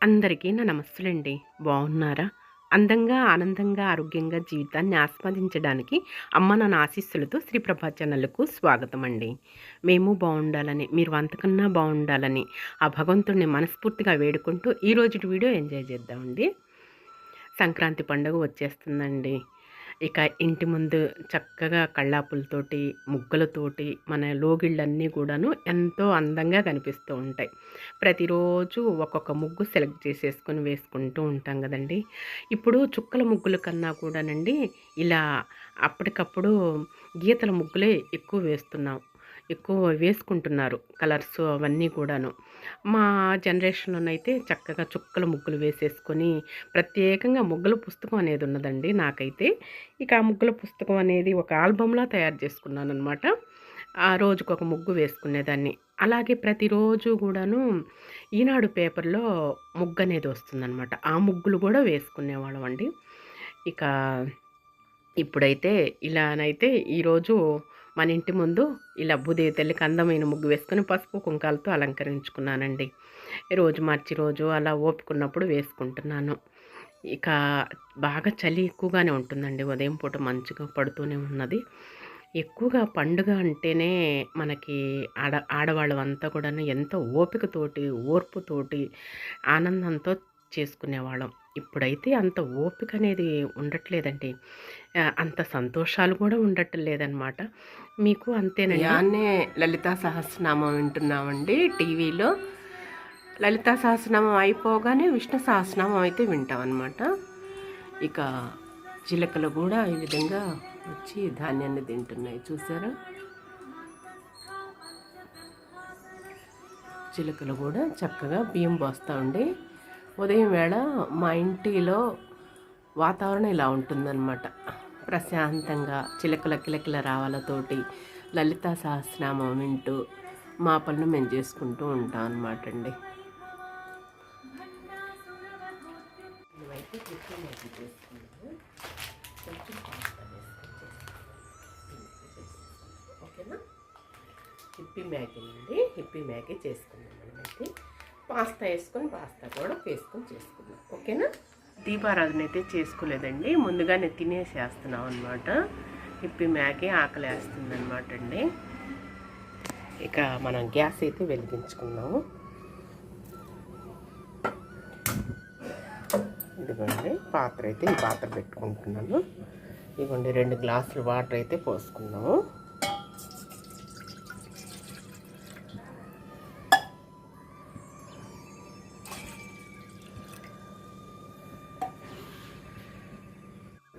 అందరికీ నా నమస్సులండి. బాగున్నారా అందంగా ఆనందంగా ఆరోగ్యంగా జీవితాన్ని ఆస్వాదించడానికి అమ్మ నన్న ఆశీస్సులతో శ్రీ ప్రభా ఛానల్కు స్వాగతం అండి మేము బాగుండాలని మీరు అంతకన్నా బాగుండాలని ఆ భగవంతుడిని మనస్ఫూర్తిగా వేడుకుంటూ ఈరోజు వీడియో ఎంజాయ్ చేద్దామండి. సంక్రాంతి పండుగ వచ్చేస్తుందండి. ఇక ఇంటి ముందు చక్కగా కళ్ళాపులతోటి ముగ్గులతోటి మన లోగిళ్ళన్నీ కూడాను ఎంతో అందంగా కనిపిస్తూ ఉంటాయి. ప్రతిరోజు ఒక్కొక్క ముగ్గు సెలెక్ట్ చేసేసుకొని వేసుకుంటూ ఉంటాం కదండి. ఇప్పుడు చుక్కల ముగ్గుల కన్నా కూడానండి ఇలా అప్పటికప్పుడు గీతల ముగ్గులే ఎక్కువ వేస్తున్నాం. ఎక్కువ వేసుకుంటున్నారు కలర్స్ అవన్నీ కూడాను. మా జనరేషన్లోనైతే చక్కగా చుక్కల ముగ్గులు వేసేసుకొని ప్రత్యేకంగా ముగ్గుల పుస్తకం అనేది ఉన్నదండి నాకైతే. ఇక ఆ ముగ్గుల పుస్తకం అనేది ఒక ఆల్బంలా తయారు చేసుకున్నాను అనమాట ఆ రోజుకు ఒక ముగ్గు వేసుకునేదాన్ని. అలాగే ప్రతిరోజు కూడాను ఈనాడు పేపర్లో ముగ్గు అనేది వస్తుందన్నమాట. ఆ ముగ్గులు కూడా వేసుకునేవాళ్ళం అండి. ఇక ఇప్పుడైతే ఇలానైతే ఈరోజు మన ఇంటి ముందు ఇలా భూదేవి తల్లికి అందమైన ముగ్గు వేసుకొని పసుపు కుంకాలతో అలంకరించుకున్నానండి. రోజు మార్చి రోజు అలా ఓపుకున్నప్పుడు వేసుకుంటున్నాను. ఇక బాగా చలి ఎక్కువగానే ఉంటుందండి. ఉదయం పూట మంచిగా పడుతూనే ఉన్నది. ఎక్కువగా పండుగ అంటేనే మనకి ఆడ ఆడవాళ్ళం అంతా కూడా ఎంతో ఓపికతోటి ఓర్పుతోటి ఆనందంతో చేసుకునేవాళ్ళం. ఇప్పుడైతే అంత ఓపిక అనేది ఉండట్లేదండి అంత సంతోషాలు కూడా ఉండటం లేదనమాట మీకు అంతేనండి? యాన్నే లలితా సహస్రనామం వింటున్నామండి టీవీలో. లలితా సహస్రనామం అయిపోగానే విష్ణు సహస్రనామం అయితే వింటాం అనమాట ఇక చిలకలు కూడా ఈ విధంగా వచ్చి ధాన్యాన్ని తింటున్నాయి. చూసారా? చిలకలు కూడా చక్కగా బియ్యం పోస్తూ ఉండే ఉదయం వేళ మా ఇంటిలో వాతావరణం ఇలా ఉంటుందన్నమాట. ప్రశాంతంగా చిలకల కిలకిల రావాలతోటి లలితా సహస్రనామం వింటూ మా పనులు మేము చేసుకుంటూ ఉంటాం అనమాట అండి. ఓకేనా? హిప్పీ మ్యాగీ అండి. హిప్పీ మ్యాగీ చేసుకున్నాం మనమైతే. పాస్తా వేసుకొని పాస్తా కూడా వేసుకొని చేసుకున్నాం ఓకేనా? దీపారాధన అయితే చేసుకోలేదండి. ముందుగానే తినేసేస్తున్నాం అనమాట ఇప్పి మ్యాగీ ఆకలేస్తుంది అనమాట అండి. ఇక మనం గ్యాస్ అయితే వెలిగించుకున్నాము ఇదిగోండి పాత్ర అయితే ఈ పాత్ర పెట్టుకుంటున్నాను. ఇదిగోండి రెండు గ్లాసులు వాటర్ అయితే పోసుకున్నాము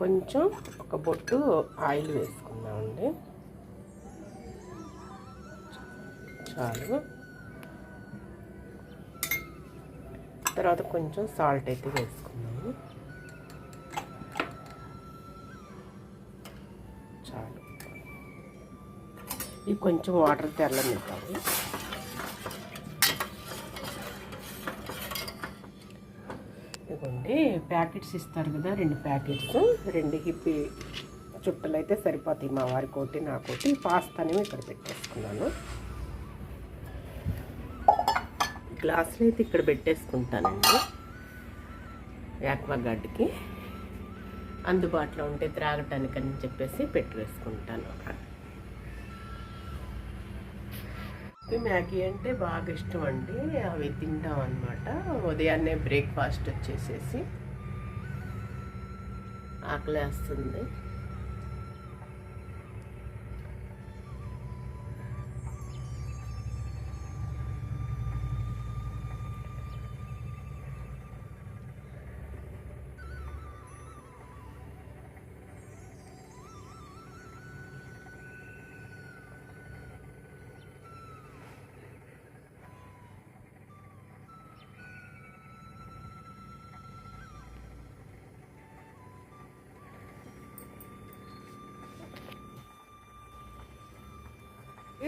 కొంచెం ఒక బొట్టు ఆయిల్ వేసుకుందామండి. చాలు. తర్వాత కొంచెం సాల్ట్ అయితే వేసుకున్నాము చాలు. ఇవి కొంచెం వాటర్ తెల్లనివ్వాలి ఇవ్వండి ప్యాకెట్స్ ఇస్తారు కదా రెండు ప్యాకెట్స్. రెండు హిప్పి చుట్టలు అయితే సరిపోతాయి మా వారికి ఒకటి నాకోటి పాస్తాని ఇక్కడ పెట్టేసుకున్నాను. గ్లాసులు అయితే ఇక్కడ పెట్టేసుకుంటానండి యాక్వాగార్డ్కి. అందుబాటులో ఉంటే త్రాగటానికని చెప్పేసి పెట్టి వేసుకుంటాను మ్యాగీ అంటే బాగా ఇష్టం అండి అవి తింటాం అనమాట ఉదయాన్నే బ్రేక్ఫాస్ట్ వచ్చేసేసి ఆకలేస్తుంది.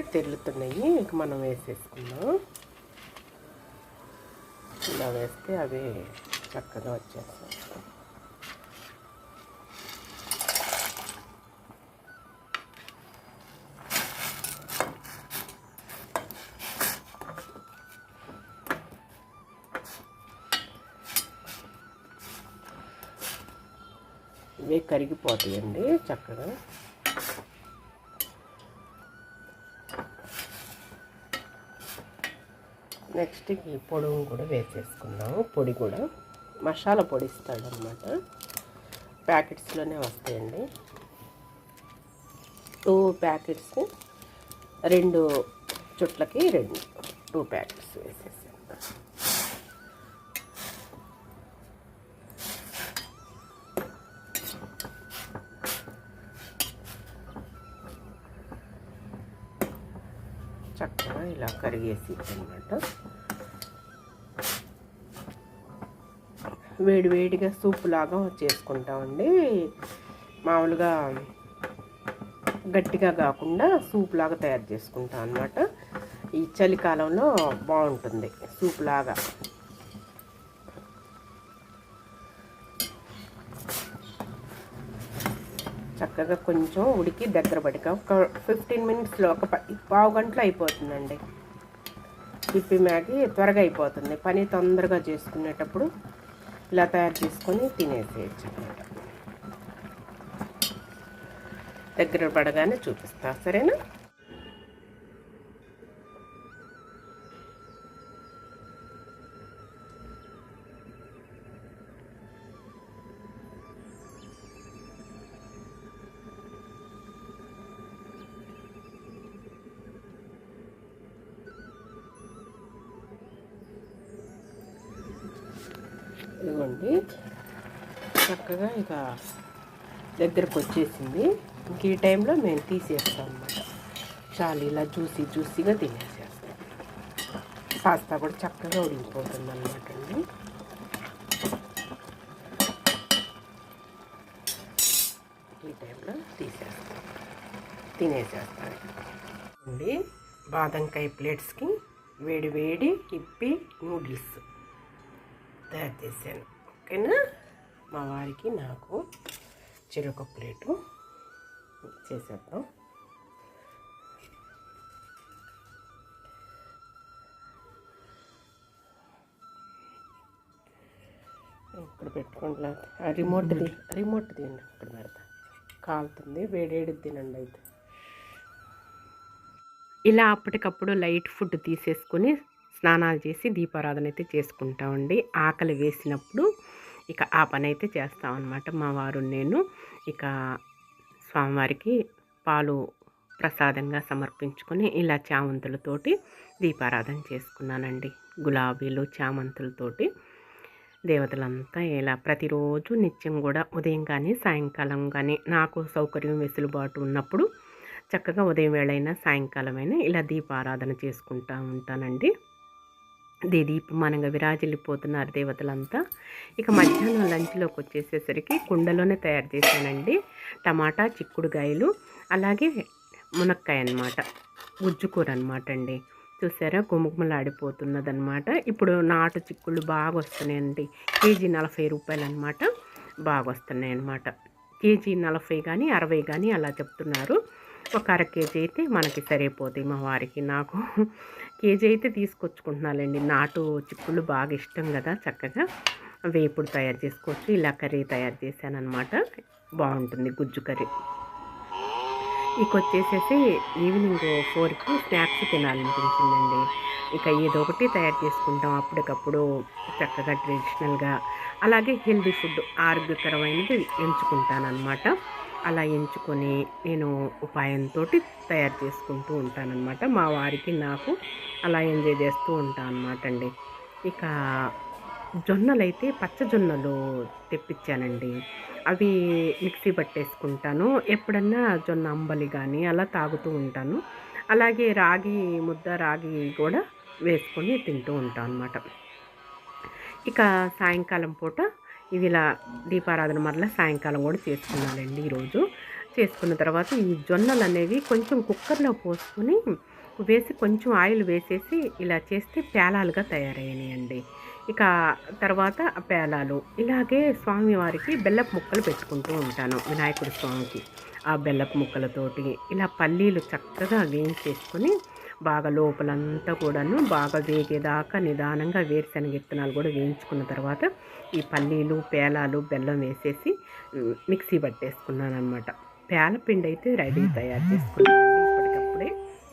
తెల్లుతున్నాయి. ఇక మనం వేసేసుకుందాం. ఇలా వేస్తే అవి చక్కగా వచ్చేస్తాం ఇవి కరిగిపోతాయండి చక్కగా. నెక్స్ట్ ఈ పొడుగు కూడా వేసేసుకుందాము. పొడి కూడా మసాలా పొడి ఇస్తాడనమాట. ప్యాకెట్స్లోనే వస్తాయండి. టూ ప్యాకెట్స్ రెండు చుట్లకి రెండు టూ ప్యాకెట్స్ వేసేసి. ఇలా కరిగేసి అనమాట వేడి వేడిగా సూప్ లాగా చేసుకుంటామండి. మామూలుగా గట్టిగా కాకుండా సూప్ లాగా తయారు చేసుకుంటాం అనమాట ఈ చలికాలంలో బాగుంటుంది సూప్ లాగా. చక్కగా కొంచెం ఉడికి దగ్గర పడిక. ఒక ఫిఫ్టీన్ మినిట్స్లో ఒక పావు గంటలో అయిపోతుందండి. తిప్పి మ్యాగి త్వరగా అయిపోతుంది. పని తొందరగా చేసుకునేటప్పుడు ఇలా తయారు చేసుకొని తినేసేయచ్చు అనమాట దగ్గర పడగానే చూపిస్తా. సరేనా? ఇదిగోండి చక్కగా ఇక దగ్గరకు వచ్చేసింది. ఇంక ఈ టైంలో మేము తీసేస్తాం అన్నమాట. చాలు ఇలా జ్యూసీ జ్యూసీగా తినేసేస్తాం. పాస్తా కూడా చక్కగా ఉడికిపోతుంది అనమాట అండి. ఈ టైంలో తీసేస్తాం. తినేసేస్తాం. అండి బాదంకాయ ప్లేట్స్కి వేడి వేడి ఇప్పి నూడిల్స్. తయారు చేశాను ఓకేనా మా వారికి నాకు చెరొక ప్లేటు చేసేద్దాం. ఇక్కడ పెట్టుకోండి. రిమోట్ రిమోట్ తినండి ఇక్కడ పెడతా. కాలుతుంది వేడేడి తినండి అయితే. ఇలా అప్పటికప్పుడు లైట్ ఫుడ్ తీసేసుకొని స్నానాలు చేసి దీపారాధన అయితే చేసుకుంటామండి ఆకలి వేసినప్పుడు ఇక ఆ పని అయితే చేస్తామన్నమాట మా వారు నేను ఇక స్వామివారికి పాలు ప్రసాదంగా సమర్పించుకొని ఇలా చామంతులతోటి దీపారాధన చేసుకున్నానండి. గులాబీలు చామంతులతోటి. దేవతలంతా ఇలా ప్రతిరోజు నిత్యం కూడా ఉదయం కానీ సాయంకాలం కానీ నాకు సౌకర్యం వెసులుబాటు ఉన్నప్పుడు చక్కగా ఉదయం వేళైనా సాయంకాలమైనా ఇలా దీపారాధన చేసుకుంటూ ఉంటానండి. దీదీపమానంగా విరాజిల్లిపోతున్నారు దేవతలంతా. ఇక మధ్యాహ్నం లంచ్లోకి వచ్చేసేసరికి కుండలోనే తయారు చేశానండి. టమాటా చిక్కుడుగాయలు అలాగే మునక్కాయ అనమాట గుజ్జుకూర అనమాట అండి. చూసారా? గుమగుమలాడిపోతున్నదనమాట ఇప్పుడు నాటు చిక్కుళ్ళు బాగా వస్తున్నాయండి కేజీ నలభై రూపాయలు అనమాట బాగా వస్తున్నాయి అనమాట కేజీ నలభై కానీ అరవై కానీ అలా చెప్తున్నారు. ఒక అర కేజీ అయితే మనకి సరిపోతాయి మా వారికి. నాకు కేజీ అయితే తీసుకొచ్చుకుంటున్నానండి. నాటు చిక్కుళ్ళు బాగా ఇష్టం కదా చక్కగా. వేపుడు తయారు చేసుకోవచ్చు. ఇలా కర్రీ తయారు చేశాను బాగుంటుంది గుజ్జు కర్రీ. ఇక వచ్చేసేసి ఈవినింగ్ ఫోర్కి స్నాక్స్ తినాలనిపించిందండి. ఇక ఏదో ఒకటి తయారు చేసుకుంటాం. అప్పటికప్పుడు చక్కగా ట్రెడిషనల్గా. అలాగే హెల్దీ ఫుడ్ ఆరోగ్యకరమైనది ఎంచుకుంటాను అనమాట అలా ఎంచుకొని నేను ఉపాయంతో తయారు చేసుకుంటూ ఉంటానన్నమాట. మా వారికి నాకు అలా ఎంజాయ్ చేస్తూ ఉంటాను అనమాట అండి ఇక జొన్నలు అయితే పచ్చ జొన్నలు తెప్పించానండి. అవి మిక్సీ పట్టేసుకుంటాను. ఎప్పుడన్నా జొన్న అంబలి కానీ అలా తాగుతూ ఉంటాను. అలాగే రాగి ముద్ద రాగి కూడా వేసుకొని తింటూ ఉంటాను అనమాట ఇక సాయంకాలం పూట ఇవి ఇలా దీపారాధన మరలా సాయంకాలం కూడా చేసుకున్నానండి ఈరోజు. చేసుకున్న తర్వాత ఈ జొన్నలు అనేవి కొంచెం కుక్కర్లో పోసుకొని వేసి కొంచెం ఆయిల్ వేసేసి ఇలా చేస్తే పేలాలుగా తయారయ్యాయండి. ఇక తర్వాత పేలాలు. ఇలాగే స్వామివారికి బెల్లపు ముక్కలు పెట్టుకుంటూ ఉంటాను వినాయకుడి స్వామికి. ఆ బెల్లపు ముక్కలతోటి ఇలా పల్లీలు చక్కగా వేయించేసుకొని బాగా లోపలంతా కూడాను బాగా వేగేదాకా నిదానంగా వేరుశనగ విత్తనాలు కూడా వేయించుకున్న తర్వాత ఈ పల్లీలు పేలాలు బెల్లం వేసేసి మిక్సీ పట్టేసుకున్నాను అనమాట పేలపిండి అయితే రెడీ తయారు చేసుకున్నాను ఇప్పటికప్పుడే.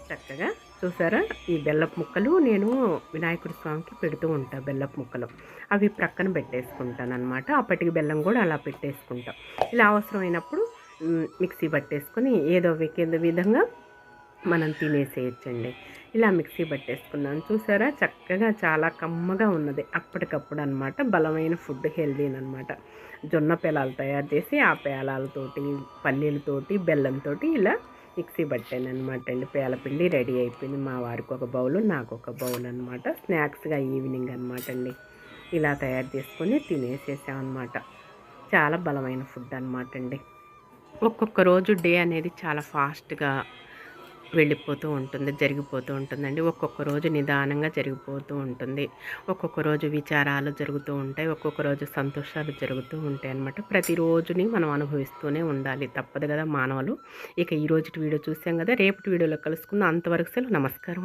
చక్కగా చూసారా? ఈ బెల్లపు ముక్కలు నేను వినాయకుడి స్వామికి పెడుతూ ఉంటాను బెల్లపు ముక్కలు. అవి ప్రక్కన పెట్టేసుకుంటాను అనమాట అప్పటికి బెల్లం కూడా అలా పెట్టేసుకుంటాం. ఇలా అవసరమైనప్పుడు మిక్సీ పట్టేసుకొని ఏదో ఒక విధంగా మనం తినేసేయచ్చండి. ఇలా మిక్సీ పట్టేసుకున్నాను. చూసారా? చక్కగా చాలా కమ్మగా ఉన్నది. అప్పటికప్పుడు అనమాట బలమైన ఫుడ్ హెల్దీని అనమాట జొన్న పేలాలు తయారు చేసి ఆ పేలాలతోటి పల్లీలతోటి బెల్లంతో ఇలా మిక్సీ పట్టాను అనమాట అండి పేలపిండి రెడీ అయిపోయింది. మా వారికి ఒక బౌల్ నాకు ఒక బౌల్ అనమాట స్నాక్స్గా ఈవినింగ్ అనమాట అండి. ఇలా తయారు చేసుకొని తినేసేసామన్నమాట. అనమాట చాలా బలమైన ఫుడ్ అనమాట అండి. ఒక్కొక్క రోజు డే అనేది చాలా ఫాస్ట్గా వెళ్ళిపోతూ ఉంటుంది జరిగిపోతూ ఉంటుందండి. ఒక్కొక్క రోజు నిదానంగా జరిగిపోతూ ఉంటుంది. ఒక్కొక్క రోజు విచారాలు జరుగుతూ ఉంటాయి ఒక్కొక్క రోజు సంతోషాలు జరుగుతూ ఉంటాయి అన్నమాట. ప్రతిరోజుని మనం అనుభవిస్తూనే ఉండాలి. తప్పదు కదా మానవులు. ఇక ఈ రోజు వీడియో చూసాం కదా రేపటి వీడియోలో కలుసుకుందాం. అంతవరకు సెలవు. నమస్కారం